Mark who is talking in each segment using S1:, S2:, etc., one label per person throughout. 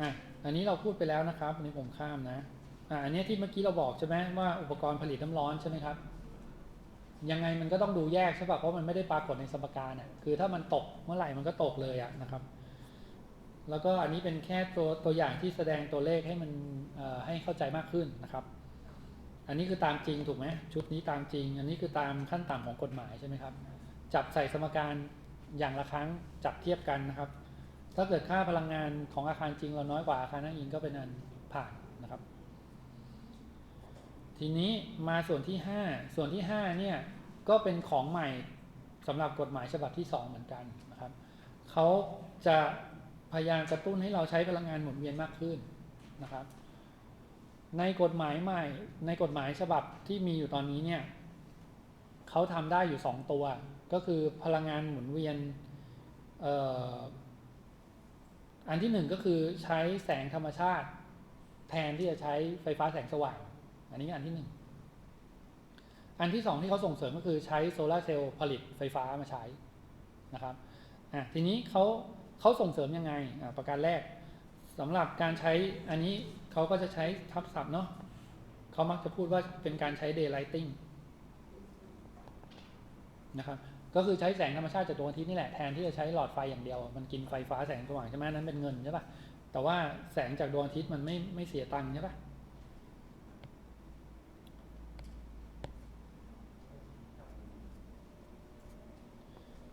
S1: อะอันนี้เราพูดไปแล้วนะครับอันนี้ผมข้ามนะอะอันนี้ที่เมื่อกี้เราบอกใช่ไหมว่าอุปกรณ์ผลิตน้ำร้อนใช่ไหมครับยังไงมันก็ต้องดูแยกใช่ป่ะเพราะมันไม่ได้ปรากฏในสมการอะคือถ้ามันตกเมื่อไหร่มันก็ตกเลยอะนะครับ แล้วก็อันนี้เป็นแค่ตัวตัวอย่างที่แสดงตัวเลขให้มันให้เข้าใจมากขึ้นนะครับ อันนี้คือตามจริงถูกไหมชุดนี้ตามจริง อันนี้คือตามขั้นต่ำของกฎหมายใช่ไหมครับ จับใส่สมการอย่างละครั้งจับเทียบกันนะครับ ถ้าเกิดค่าพลังงานของอาคารจริงเราน้อยกว่าอาคารอ้างอิงก็เป็นอันผ่านนะครับ ทีนี้มาส่วนที่ 5 ส่วนที่5เนี่ยก็เป็นของใหม่สำหรับกฎหมายฉบับที่ 2 เหมือนกันนะครับเขาจะพยายามกระตุ้นให้เราใช้พลังงานหมุนเวียนมากขึ้นนะครับ ในกฎหมายใหม่ ในกฎหมายฉบับที่มีอยู่ตอนนี้เนี่ยเขาทำได้อยู่ 2 ตัว ก็คือพลังงานหมุนเวียนเอันที่หนึ่งก็คือใช้แสงธรรมชาติ แทนที่จะใช้ไฟฟ้าแสงสว่าง อันนี้อันที่หนึ่งอันที่สองที่เขาส่งเสริมก็คือใช้โซลาร์เซลล์ผลิตไฟฟ้ามาใช้นะครับอะทีนี้เขาเขาส่งเสริมยังไงอะประการแรกสำหรับการใช้อันนี้เขาก็จะใช้ทับศัพท์เนาะเขามักจะพูดว่าเป็นการใช้ daylighting นะครับ ก็คือใช้แสงธรรมชาติจากดวงอาทิตย์นี่แหละแทนที่จะใช้หลอดไฟอย่างเดียว มันกินไฟฟ้าแสงสว่างใช่ไหมนั้นเป็นเงินใช่ปะแต่ว่าแสงจากดวงอาทิตย์มันไม่ไม่เสียตังค์ใช่ปะ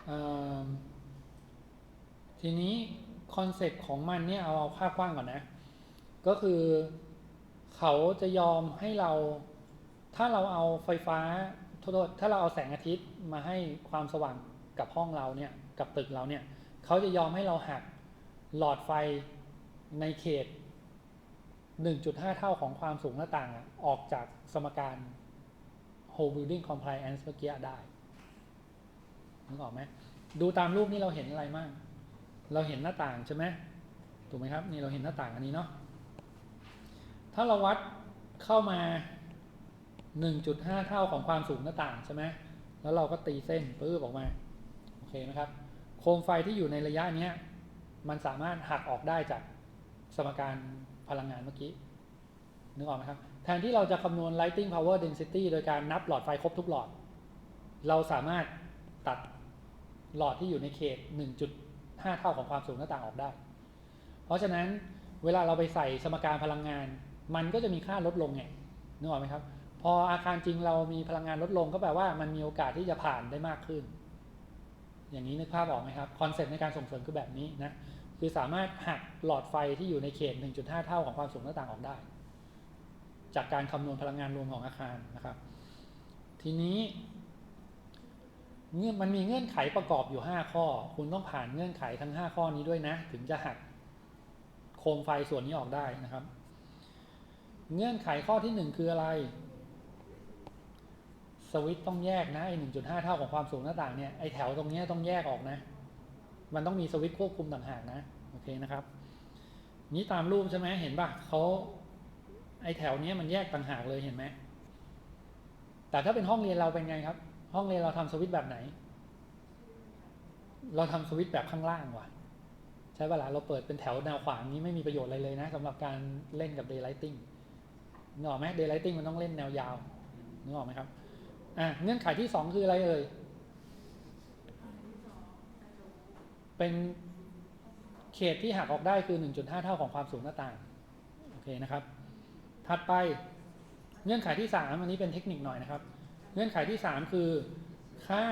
S1: เอิ่มทีนี้คอนเซ็ปต์ของมันเนี่ยเอาเอาภาพกว้างก่อนนะ ก็คือเขาจะยอมให้เราถ้าเราเอาไฟฟ้า โทษทษถ้าเราเอาแสงอาทิตย์มาให้ความสว่างกับห้องเราเนี่ยกับตึกเราเนี่ยเขาจะยอมให้เราหักหลอดไฟในเขต 1.5 เท่าของความสูงหน้าต่างออกจากสมการ whole building compliance เมื่อกี้ได้นึกออกไหมดูตามรูปนี่เราเห็นอะไรมั่งเราเห็นหน้าต่างใช่ไหมถูกไหมครับนี่เราเห็นหน้าต่างอันนี้เนาะถ้าเราวัดเข้ามา 1.5 เท่าของความสูงหน้าต่างใช่ไหมแล้วเราก็ตีเส้นปื้บออกมาโอเคไหมครับ โคมไฟที่อยู่ในระยะนี้มันสามารถหักออกได้จากสมการพลังงานเมื่อกี้นึกออกไหมครับ แทนที่เราจะคำนวณ lighting power density โดยการนับหลอดไฟครบทุกหลอด เราสามารถตัดหลอดที่อยู่ในเขต 1.5 เท่าของความสูงหน้าต่างออกได้ เพราะฉะนั้นเวลาเราไปใส่สมการพลังงาน มันก็จะมีค่าลดลงไงนึกออกไหมครับ พออาคารจริงเรามีพลังงานลดลงก็แปลว่ามันมีโอกาสที่จะผ่านได้มากขึ้น อย่างนี้นึกภาพออกไหมครับคอนเซ็ปต์ในการส่งเสริมคือแบบนี้นะคือสามารถหักหลอดไฟที่อยู่ในเขต 1.5 เท่าของความสูงหน้าต่างออกได้ จากการคำนวณพลังงานรวมของอาคารนะครับ ทีนี้เงื่อนมันมีเงื่อนไขประกอบอยู่ 5 ข้อ คุณต้องผ่านเงื่อนไขทั้ง 5 ข้อนี้ด้วยนะ ถึงจะหักโคมไฟส่วนนี้ออกได้นะครับ เงื่อนไขข้อที่ 1 คืออะไร สวิตต้องแยกนะไอ้1.5เท่าของความสูงหน้าต่างเนี่ยไอ้แถวตรงนี้ต้องแยกออกนะ มันต้องมีสวิตควบคุมต่างหากนะโอเคนะครับ นี้ตามรูปใช่ไหมเห็นปะเขาไอ้แถวนี้มันแยกต่างหากเลยเห็นไหมแต่ถ้าเป็นห้องเรียนเราเป็นไงครับ ห้องเรียนเราทำสวิตแบบไหน เราทำสวิตแบบข้างล่างว่ะใช่ปะล่ะเราเปิดเป็นแถวแนวขวางนี้ไม่มีประโยชน์อะไรเลยนะสำหรับการเล่นกับ daylighting นึกออกไหม daylighting มันต้องเล่นแนวยาวนึกออกไหมครับ อะเงื่อนไขที่สองคืออะไรเอ่ย เป็นเขตที่หักออกได้คือ 1.5 เท่าของความสูงหน้าต่าง โอเคนะครับ ถัดไปเงื่อนไขที่สามอันนี้เป็นเทคนิคหน่อยนะครับ เงื่อนไขที่3คือค่า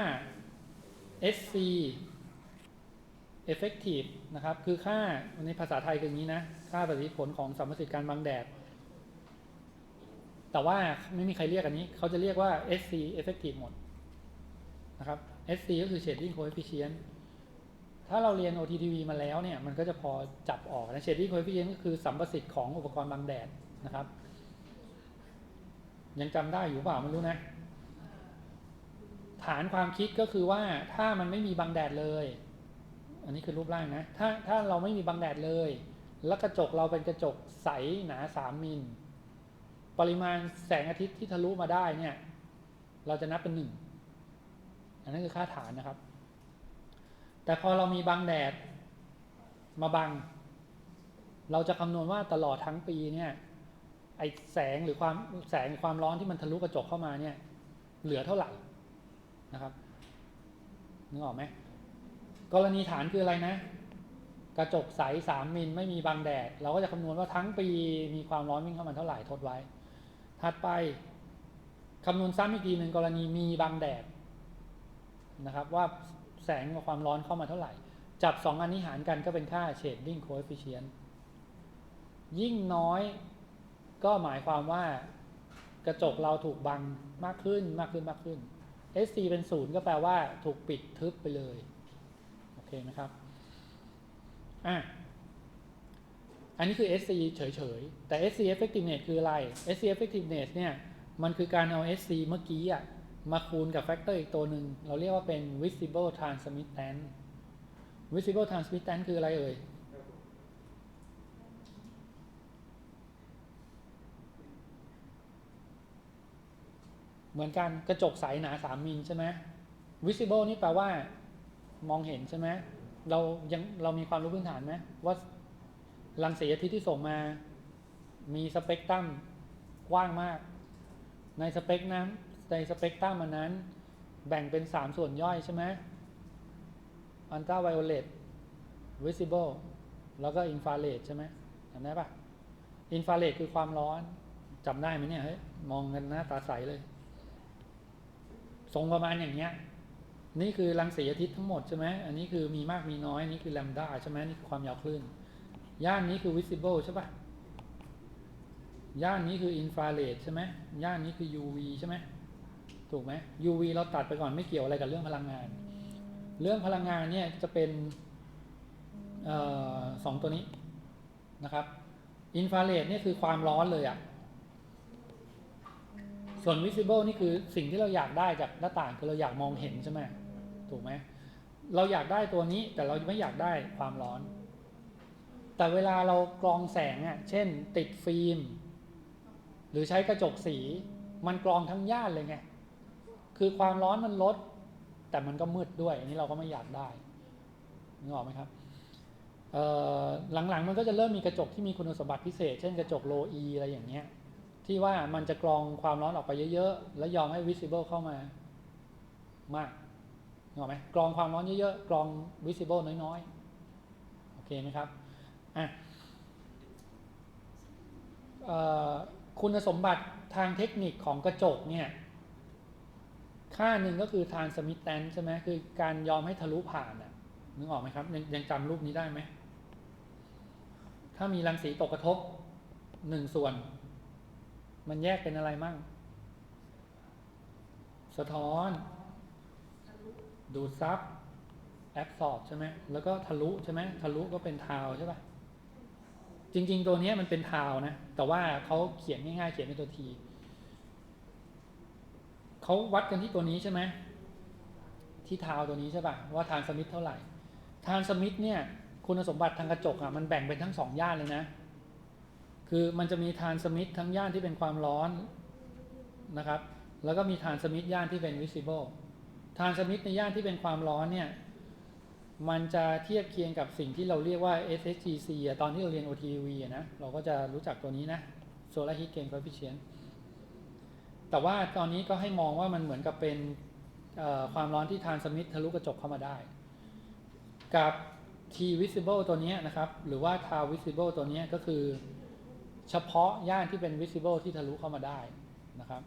S1: SC effective นะครับ คือค่าในภาษาไทยคืออย่างนี้นะ ค่าประสิทธิผลของสัมประสิทธิการบังแดด แต่ว่าไม่มีใครเรียกอันนี้ เขาจะเรียกว่า SC effective หมดนะครับ SC ก็คือ shading coefficient ถ้าเราเรียน OTTV มาแล้วเนี่ย มันก็จะพอจับออกนะ shading coefficient ก็คือสัมประสิทธิ์ของอุปกรณ์บังแดดนะครับ ยังจำได้อยู่เปล่าไม่รู้นะ ฐานความคิดก็คือว่าถ้ามันไม่มีบังแดดเลย อันนี้คือรูปร่างนะ ถ้าถ้าเราไม่มีบังแดดเลย แล้วกระจกเราเป็นกระจกใสหนาสามมิล ปริมาณแสงอาทิตย์ที่ทะลุมาได้เนี่ย เราจะนับเป็นหนึ่งอันนั้นคือค่าฐานนะครับ แต่พอเรามีบังแดดมาบัง เราจะคำนวณว่าตลอดทั้งปีเนี่ยไอแสงหรือความแสงความร้อนที่มันทะลุกระจกเข้ามาเนี่ย เหลือเท่าไหร่นะครับนึกออกไหมกรณีฐานคืออะไรนะ กระจกใสสามมิลไม่มีบังแดด เราก็จะคำนวณว่าทั้งปีมีความร้อนวิ่งเข้ามาเท่าไหร่ทดไว้ ถัดไปคำนวณซ้ำอีกทีหนึ่งกรณีมีบังแดดนะครับ ว่าแสงกับความร้อนเข้ามาเท่าไหร่ จับสองอันนี้หารกันก็เป็นค่า shading coefficient ยิ่งน้อยก็หมายความว่ากระจกเราถูกบังมากขึ้นมากขึ้นมากขึ้น SC เป็นศูนย์ก็แปลว่าถูกปิดทึบไปเลย โอเคไหมครับ อะ อันนี้คือ SC เฉยๆ แต่ SC effectiveness คืออะไร SC effectiveness เนี่ยมันคือการเอา SC เมื่อกี้อะมาคูณกับแฟกเตอร์อีกตัวหนึ่ง เราเรียกว่าเป็น visible transmittance visible transmittance คืออะไรเอ่ยเหมือนกันกระจกใสหนา3มิลใช่ไหม visible นี่แปลว่ามองเห็นใช่ไหมเรายังเรามีความรู้พื้นฐานไหมว่า รังสีอาทิตย์ที่ส่งมา มีสเปกตรัมกว้างมาก ในสเปกนั้นในสเปกตรัมอันนั้น แบ่งเป็น3ส่วนย่อยใช่ไหมอันตราไวโอเลต visible แล้วก็อินฟราเรดใช่ไหมจำได้ปะอินฟราเรดคือความร้อนจำได้ไหมเนี่ยเฮ้ยมองกันหน้าตาใสเลย ทรงประมาณอย่างเงี้ย นี่คือรังสีอาทิตย์ทั้งหมดใช่ไหมอันนี้คือมีมากมีน้อยนี่คือแลมดาใช่ไหมนี่คือความยาวคลื่น ย่านนี้คือ visible ใช่ปะย่านนี้คือ infrared ใช่ไหมย่านนี้คือ UV ใช่ไหมถูกไหม UV เราตัดไปก่อนไม่เกี่ยวอะไรกับเรื่องพลังงาน เรื่องพลังงานเนี่ยจะเป็นออสองตัวนี้นะครับ infrared เนี่ยคือความร้อนเลยอะส่วน visible นี่คือสิ่งที่เราอยากได้จากหน้าต่างคือเราอยากมองเห็นใช่ไหมถูกไหมเราอยากได้ตัวนี้แต่เราไม่อยากได้ความร้อน แต่เวลาเรากรองแสงอะเช่น ติดฟิล์ม หรือใช้กระจกสี มันกรองทั้งย่านเลยไง คือความร้อนมันลด แต่มันก็มืดด้วย อันนี้เราก็ไม่อยากได้นึกออกไหมครับเอ่อหลังๆมันก็จะเริ่มมีกระจกที่มีคุณสมบัติพิเศษ เช่นกระจกโลอีอะไรอย่างเงี้ย ที่ว่ามันจะกรองความร้อนออกไปเยอะๆ แล้วยอมให้ visible เข้ามามากนึกออกไหมกรองความร้อนเยอะๆ กรอง visible น้อยๆ โอเคไหมครับ อะคุณสมบัติทางเทคนิคของกระจกเนี่ย ค่าหนึ่งก็คือ transmittance ใช่ไหมคือการยอมให้ทะลุผ่านอะนึกออกไหมครับ ยังยังจำรูปนี้ได้ไหม ถ้ามีรังสีตกกระทบหนึ่งส่วน มันแยกเป็นอะไรมั่ง สะท้อน ดูดซับแอบสอบใช่ไหมแล้วก็ทะลุใช่ไหมทะลุก็เป็นทาวใช่ปะ จริง ๆ ตัวนี้มันเป็นทาวนะ แต่ว่าเขาเขียนง่ายๆ เขียนเป็นตัวทีเขาวัดกันที่ตัวนี้ใช่ไหมที่ทาวตัวนี้ใช่ปะว่าทานสมิธเท่าไหร่ ทานสมิธเนี่ย คุณสมบัติทางกระจกอะมันแบ่งเป็นทั้งสองย่านเลยนะ คือมันจะมีทานสมิธทั้งย่านที่เป็นความร้อนนะครับ แล้วก็มีทานสมิธย่านที่เป็น visible ทานสมิธในย่านที่เป็นความร้อนเนี่ย มันจะเทียบเคียงกับสิ่งที่เราเรียกว่า SHGC อะตอนที่เราเรียน OTV อะนะ เราก็จะรู้จักตัวนี้นะ Solar Heat Gain Coefficient แต่ว่าตอนนี้ก็ให้มองว่ามันเหมือนกับเป็นความร้อนที่ทานสมิธทะลุกระจกเข้ามาได้ กับ T visible ตัวนี้นะครับ หรือว่า t visible ตัวนี้ก็คือเฉพาะย่านที่เป็น visible ที่ทะลุเข้ามาได้นะครับ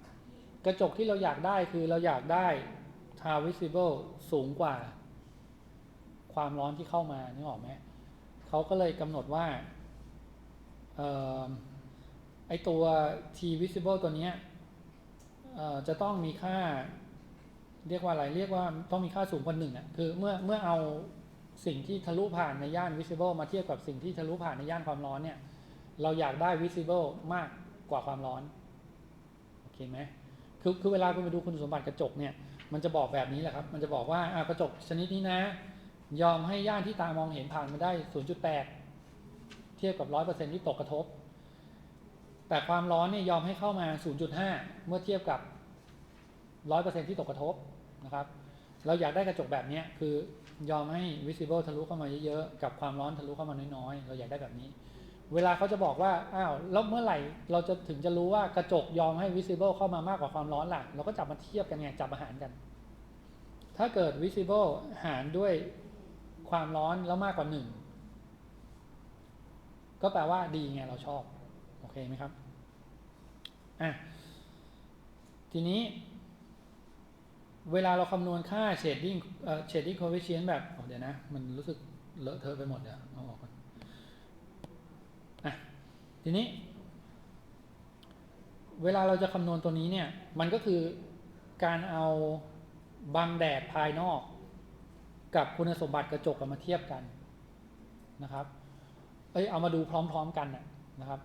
S1: กระจกที่เราอยากได้คือเราอยากได้ t visible สูงกว่า ความร้อนที่เข้ามานึกออกไหมเขาก็เลยกำหนดว่าออไอตัว T visible ตัวนี้จะต้องมีค่า เรียกว่าอะไร เรียกว่าต้องมีค่าสูงกว่าหนึ่งอะคือเมื่อเมื่อเอาสิ่งที่ทะลุผ่านในย่าน visible มาเทียบกับสิ่งที่ทะลุผ่านในย่านความร้อนเนี่ย เราอยากได้ visible มากกว่าความร้อน โอเคไหมคือคือเวลาคุณไปดูคุณสมบัติกระจกเนี่ย มันจะบอกแบบนี้แหละครับ มันจะบอกว่า อ่ากระจกชนิดนี้นะ ยอมให้ย่านที่ตามองเห็นผ่านมาได้ 0.8 เทียบกับ 100%ที่ตกกระทบ แต่ความร้อนเนี่ยยอมให้เข้ามา 0.5 เมื่อเทียบกับ 100%ที่ตกกระทบนะครับ เราอยากได้กระจกแบบนี้คือยอมให้ visible ทะลุเข้ามาเยอะๆ กับความร้อนทะลุเข้ามาน้อยๆ เราอยากได้แบบนี้ เวลาเขาจะบอกว่า อ้าว แล้วเมื่อไหร่เราจะถึงจะรู้ว่ากระจกยอมให้ visible เข้ามามากกว่าความร้อนล่ะ เราก็จับมาเทียบกันไง จับมาหารกัน ถ้าเกิด visible หารด้วย ความร้อนแล้วมากกว่าหนึ่งก็แปลว่าดีไงเราชอบ โอเคไหมครับอะทีนี้ เวลาเราคำนวณค่า shading เอ่อ shading coefficient แบบเดี๋ยวนะ มันรู้สึกเลอะเทอะไปหมดเดี๋ยวเอาออกก่อนอะทีนี้ เวลาเราจะคำนวณตัวนี้เนี่ย มันก็คือการเอาบังแดดภายนอก กับคุณสมบัติกระจกมาเทียบกันนะครับ เอ้ยเอามาดูพร้อมๆกันนะนะครับ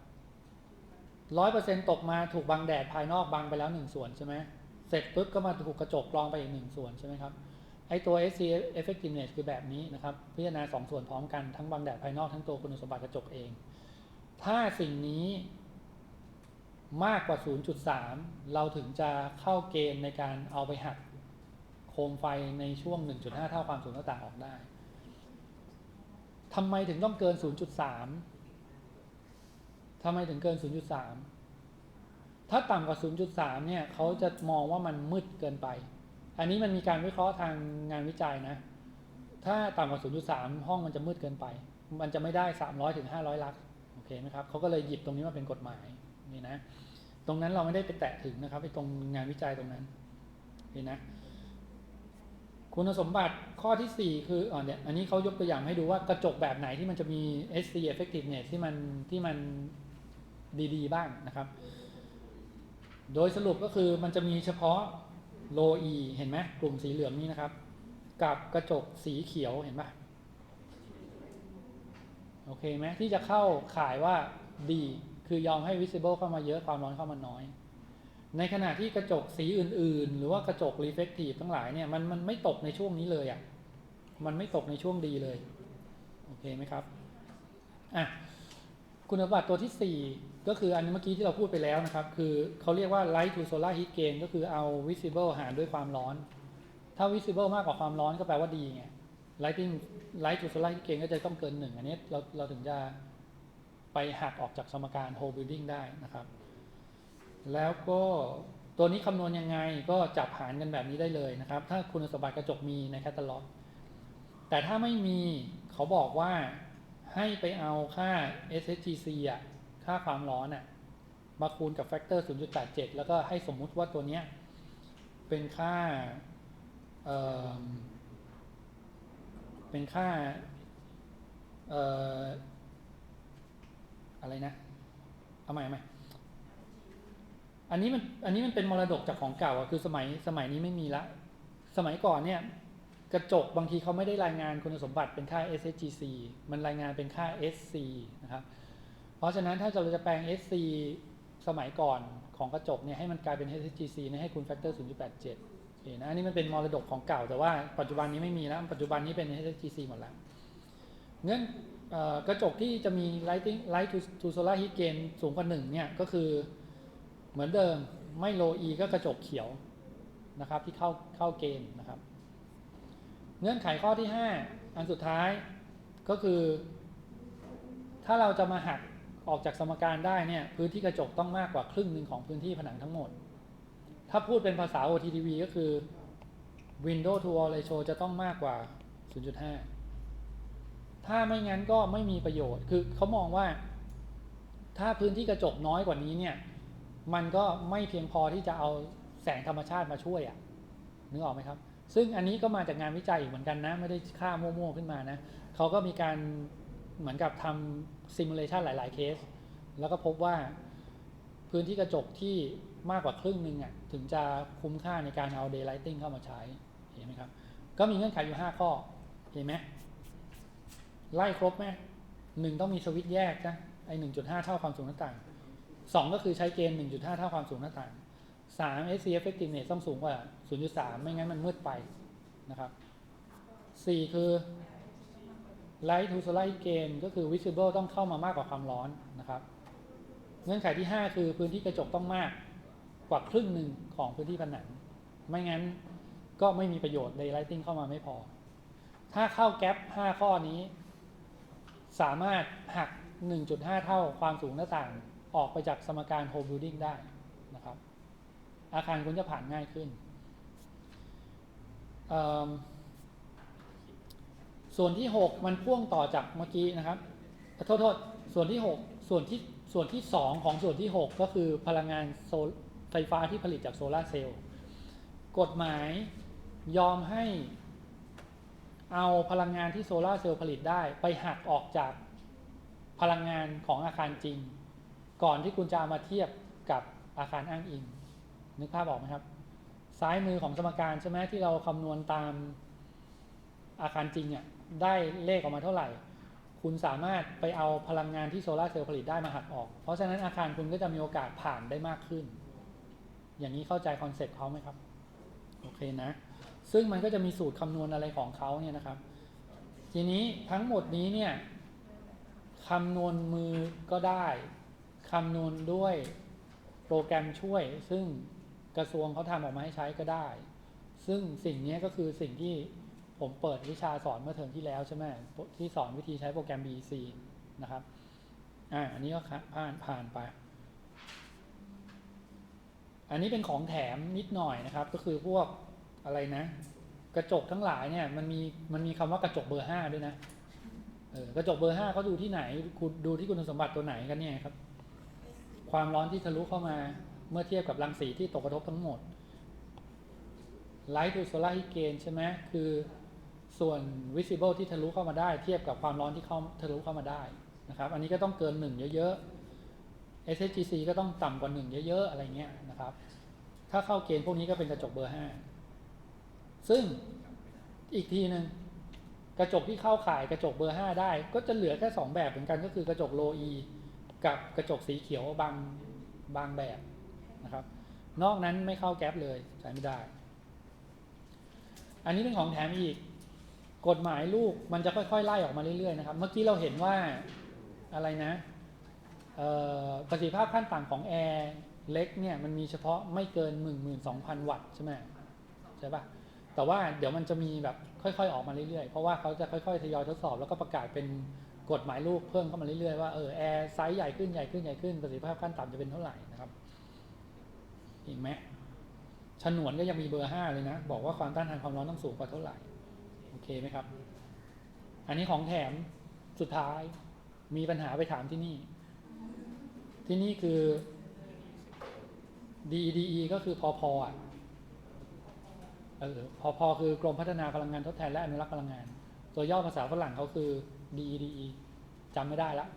S1: ร้อยเปอร์เซ็นตกมาถูกบังแดดภายนอกบังไปแล้วหนึ่งส่วนใช่ไหมเสร็จปุ๊บก็มาถูกกระจกกรองไปอีกหนึ่งส่วนใช่ไหมครับไอตัว SC effectiveness คือแบบนี้นะครับ พิจารณาสองส่วนพร้อมกันทั้งบังแดดภายนอกทั้งตัวคุณสมบัติกระจกเอง ถ้าสิ่งนี้มากกว่า 0.3 เราถึงจะเข้าเกณฑ์ในการเอาไปหัก โคมไฟในช่วง 1.5 เท่าความสูงหน้าต่างออกได้ทำไมถึงต้องเกิน 0.3ทำไมถึงเกิน 0.3 ถ้าต่ำกว่า 0.3 เนี่ยเขาจะมองว่ามันมืดเกินไป อันนี้มันมีการวิเคราะห์ทางงานวิจัยนะ ถ้าต่ำกว่า 0.3 ห้องมันจะมืดเกินไป มันจะไม่ได้ 300ถึง500 ลักโอเคไหมครับเขาก็เลยหยิบตรงนี้มาเป็นกฎหมายนี่นะ ตรงนั้นเราไม่ได้ไปแตะถึงนะครับไอ้ตรงงานวิจัยตรงนั้นนี่นะ คุณสมบัติข้อที่ 4 คืออ๋อเนี่ยอันนี้เขายกตัวอย่างให้ดูว่ากระจกแบบไหนที่มันจะมี SC effectiveness ที่มันที่มันดีๆ บ้างนะครับ โดยสรุปก็คือมันจะมีเฉพาะ low E เห็นไหมกลุ่มสีเหลืองนี้นะครับ กับกระจกสีเขียวเห็นปะโอเคไหมที่จะเข้าขายว่าดีคือยอมให้ visible เข้ามาเยอะความร้อนเข้ามาน้อย ในขณะที่กระจกสีอื่น ๆ หรือว่ากระจก reflective ทั้งหลายเนี่ยมันมันไม่ตกในช่วงนี้เลยอะ่ะมันไม่ตกในช่วงดีเลย โอเคไหมครับอะคุณสมบัติตัวที่ 4 ก็คืออันเมื่อกี้ที่เราพูดไปแล้วนะครับ คือเขาเรียกว่า light to solar heat gain ก็คือเอา visible หารด้วยความร้อน ถ้า visible มากกว่าความร้อนก็แปลว่าดีไง lighting light to solar heat gain ก็จะต้องเกินหนึ่งอันนี้เราเราถึงจะไปหักออกจากสมการ whole building ได้นะครับ แล้วก็ตัวนี้คำนวณยังไงก็จับหารกันแบบนี้ได้เลยนะครับ ถ้าคุณสมบัติกระจกมีในแคตตาล็อก แต่ถ้าไม่มีเขาบอกว่าให้ไปเอาค่า SHGC อะค่าความร้อนอะมาคูณกับแฟกเตอร์ 0.87 แล้วก็ให้สมมุติว่าตัวเนี้ยเป็นค่าเอ่อเป็นค่าเอ่ออะไรนะ เอาใหม่เอาใหม่ อันนี้มันอันนี้มันเป็นมรดกจากของเก่าอะคือสมัยสมัยนี้ไม่มีละ สมัยก่อนเนี่ยกระจกบางทีเขาไม่ได้รายงานคุณสมบัติเป็นค่า SHGC มันรายงานเป็นค่า SC นะครับ เพราะฉะนั้นถ้าเราจะแปลง SC สมัยก่อนของกระจกเนี่ยให้มันกลายเป็น SHGC เนี่ยให้คูณแฟกเตอร์0.87โอเคนะอันนี้มันเป็นมรดกของเก่าแต่ว่าปัจจุบันนี้ไม่มีแล้ว ปัจจุบันนี้เป็น SHGC หมดแล้วเงื่อนกระจกที่จะมี lighting light to, to solar heat gain สูงกว่าหนึ่งเนี่ยก็คือ เหมือนเดิมไม่ low E ก็กระจกเขียวนะครับที่เข้าเข้าเกณฑ์นะครับ เงื่อนไขข้อที่ 5 อันสุดท้ายก็คือ ถ้าเราจะมาหักออกจากสมการได้เนี่ยพื้นที่กระจกต้องมากกว่าครึ่งหนึ่งของพื้นที่ผนังทั้งหมด ถ้าพูดเป็นภาษา OTTV ก็คือ window to wall ratio จะต้องมากกว่า 0.5 ถ้าไม่งั้นก็ไม่มีประโยชน์ คือเขามองว่า ถ้าพื้นที่กระจกน้อยกว่านี้เนี่ย มันก็ไม่เพียงพอที่จะเอาแสงธรรมชาติมาช่วยอะ่ะนึกออกไหมครับ ซึ่งอันนี้ก็มาจากงานวิจัยอีกเหมือนกันนะ ไม่ได้ค่ามั่วๆขึ้นมานะเขาก็มีการเหมือนกับทำซิมูเลชันหลาย ๆ เคส แล้วก็พบว่าพื้นที่กระจกที่มากกว่าครึ่งหนึ่งอะถึงจะคุ้มค่าในการเอา daylighting เข้ามาใช้เห็นไหมครับ ก็มีเงื่อนไขอยู่ 5 ข้อเห็นไหมไล่ครบไหมหนึ่งต้องมีสวิตช์แยกนะไอหนึ่งจุดห้าเท่าความสูงหน้าต่าง สองก็คือใช้เกณฑ์1.5 เท่าความสูงหน้าต่างสาม SC effectiveness ต้องสูงกว่า 0.3 ไม่งั้นมันมืดไปนะครับสี่คือ light to solar heat gain ก็คือ visible ต้องเข้ามามากกว่าความร้อนนะครับ เงื่อนไขที่ 5 คือพื้นที่กระจกต้องมากกว่าครึ่งหนึ่งของพื้นที่ผนัง ไม่งั้นก็ไม่มีประโยชน์ daylighting เข้ามาไม่พอ ถ้าเข้าแก๊ป5ข้อนี้ สามารถหัก 1.5 เท่าความสูงหน้าต่าง ออกไปจากสมการ whole building ได้นะครับ อาคารคุณจะผ่านง่ายขึ้น ส่วนที่ 6 มันพ่วงต่อจากเมื่อกี้นะครับขอโทษโทษส่วนที่ 6 ส่วนที่ส่วนที่ 2 ของส่วนที่ 6 ก็คือพลังงานโซไฟฟ้าที่ผลิตจากโซลาร์เซลล์กฎหมายยอมให้เอาพลังงานที่โซลาร์เซลล์ผลิตได้ ไปหักออกจากพลังงานของอาคารจริง ก่อนที่คุณจะามาเทียบกับอาคารอ้างอิง นึกภาพออกไหมครับ ซ้ายมือของสมการใช่ไหมที่เราคำนวณตามอาคารจริงอะได้เลขออกมาเท่าไหร่ คุณสามารถไปเอาพลังงานที่โซลาร์เซลล์ผลิตได้มาหักออก เพราะฉะนั้นอาคารคุณก็จะมีโอกาสผ่านได้มากขึ้น อย่างนี้เข้าใจคอนเซ็ปต์เขาไหมครับ โอเคนะ ซึ่งมันก็จะมีสูตรคำนวณอะไรของเขาเนี่ยนะครับ ทีนี้ทั้งหมดนี้เนี่ยคำนวณมือก็ได้ คำนวณด้วยโปรแกรมช่วย ซึ่งกระทรวงเขาทำออกมาให้ใช้ก็ได้ ซึ่งสิ่งนี้ก็คือสิ่งที่ผมเปิดวิชาสอนเมื่อเทอมที่แล้วใช่ไหมที่สอนวิธีใช้โปรแกรม BC นะครับอ่าอันนี้ก็ผ่านผ่านไป อันนี้เป็นของแถมนิดหน่อยนะครับ ก็คือพวกอะไรนะ กระจกทั้งหลายเนี่ยมันมีมันมีคำว่ากระจกเบอร์ห้าด้วยนะเออกระจกเบอร์ห้าเขาดูที่ไหนคุณดูที่คุณสมบัติตัวไหนกันเนี่ยครับ ความร้อนที่ทะลุเข้ามาเมื่อเทียบกับรังสีที่ตกกระทบทั้งหมด Light to solar heat gain ใช่ไหมคือส่วน visible ที่ทะลุเข้ามาได้ เทียบกับความร้อนที่เข้าทะลุเข้ามาได้นะครับอันนี้ก็ต้องเกินหนึ่งเยอะๆ SHGC ก็ต้องต่ำกว่าหนึ่งเยอะๆ อะไรเงี้ยนะครับ ถ้าเข้าเกณฑ์พวกนี้ก็เป็นกระจกเบอร์ห้าซึ่งอีกทีหนึ่งกระจกที่เข้าขายกระจกเบอร์ห้าได้ ก็จะเหลือแค่สองแบบเหมือนกันก็คือกระจกโลอี กับกระจกสีเขียวบางบางแบบนะครับ นอกนั้นไม่เข้าแก๊ปเลยใช้ไม่ได้ อันนี้เป็นของแถมอีกกฎหมายลูกมันจะค่อยๆไล่ออกมาเรื่อยๆนะครับ เมื่อกี้เราเห็นว่าอะไรนะประสิทธิภาพขั้นต่ำของแอร์เล็กเนี่ยมันมีเฉพาะไม่เกิน 12,000 วัตต์ใช่ไหมใช่ปะแต่ว่าเดี๋ยวมันจะมีแบบค่อยๆ ออกมาเรื่อยๆ เพราะว่าเขาจะค่อยๆ ทยอยทดสอบแล้วก็ประกาศเป็น กฎหมายลูกเพิ่มเข้ามาเรื่อยๆว่าเออแอร์ไซส์ใหญ่ขึ้นใหญ่ขึ้นใหญ่ขึ้นประสิทธิภาพขั้นต่ำจะเป็นเท่าไหร่นะครับเห็นไหมฉนวนก็ยังมีเบอร์ห้าเลยนะ บอกว่าความต้านทานความร้อนต้องสูงกว่าเท่าไหร่ โอเคไหมครับ อันนี้ของแถมสุดท้ายมีปัญหาไปถามที่นี่ ที่นี่คือ DEDE ก็คือพอพออะเออพอพอคือกรมพัฒนาพลังงานทดแทนและอนุรักษ์พลังงาน ตัวย่อภาษาฝรั่งเขาคือ DEDE จำไม่ได้ละ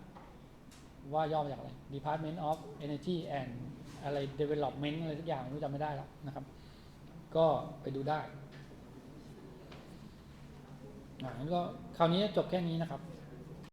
S1: ว่าย่อมาจากอะไร Department of Energy and อะไร Development อะไรทุกอย่างไม่รู้จำไม่ได้แล้วนะครับ ก็ไปดูได้อ่างั้นก็คราวนี้จบแค่นี้นะครับ